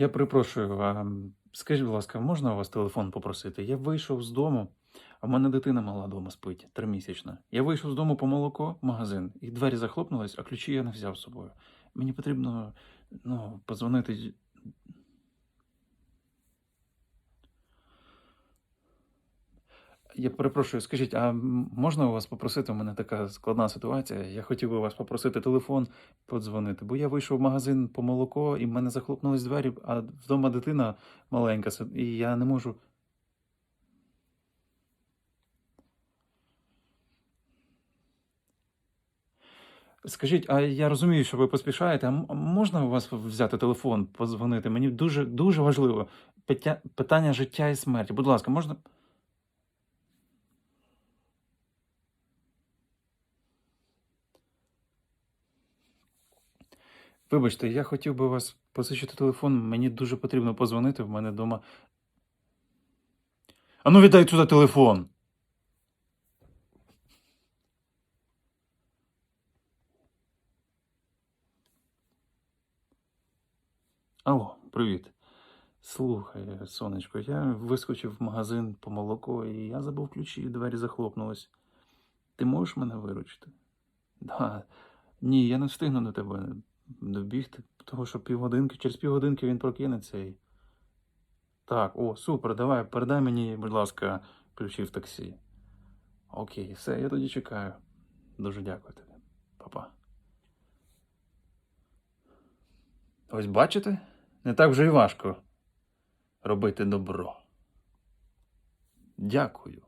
Я перепрошую, а скажіть, будь ласка, можна у вас телефон попросити? Я вийшов з дому, а в мене дитина мала дома спить, тримісячна. Я вийшов з дому по молоко магазин, і двері захлопнулись, а ключі я не взяв з собою. Мені потрібно ну, подзвонити. Я перепрошую, скажіть, а можна у вас попросити? У мене така складна ситуація. Я хотів би вас попросити телефон подзвонити, бо я вийшов в магазин по молоко, і в мене захлопнулись двері, а вдома дитина маленька, і я не можу. Скажіть, а я розумію, що ви поспішаєте, а можна у вас взяти телефон, подзвонити? Мені дуже, дуже важливо. Питання життя і смерті. Будь ласка, можна. Вибачте, я хотів би вас позичити телефон. Мені дуже потрібно позвонити. В мене вдома. Ану, віддай сюди телефон. Алло, привіт. Слухай, сонечко, я вискочив в магазин по молоко, і я забув ключі, і двері захлопнулись. Ти можеш мене виручити? Да. Ні, я не встигну до тебе добігти, тому що півгодинки, через півгодинки він прокинеться і. Так, о, супер, давай, передай мені, будь ласка, ключі в таксі. Окей, все, я тоді чекаю. Дуже дякую тобі. Па-па. Ось бачите? Не так вже й важко робити добро. Дякую.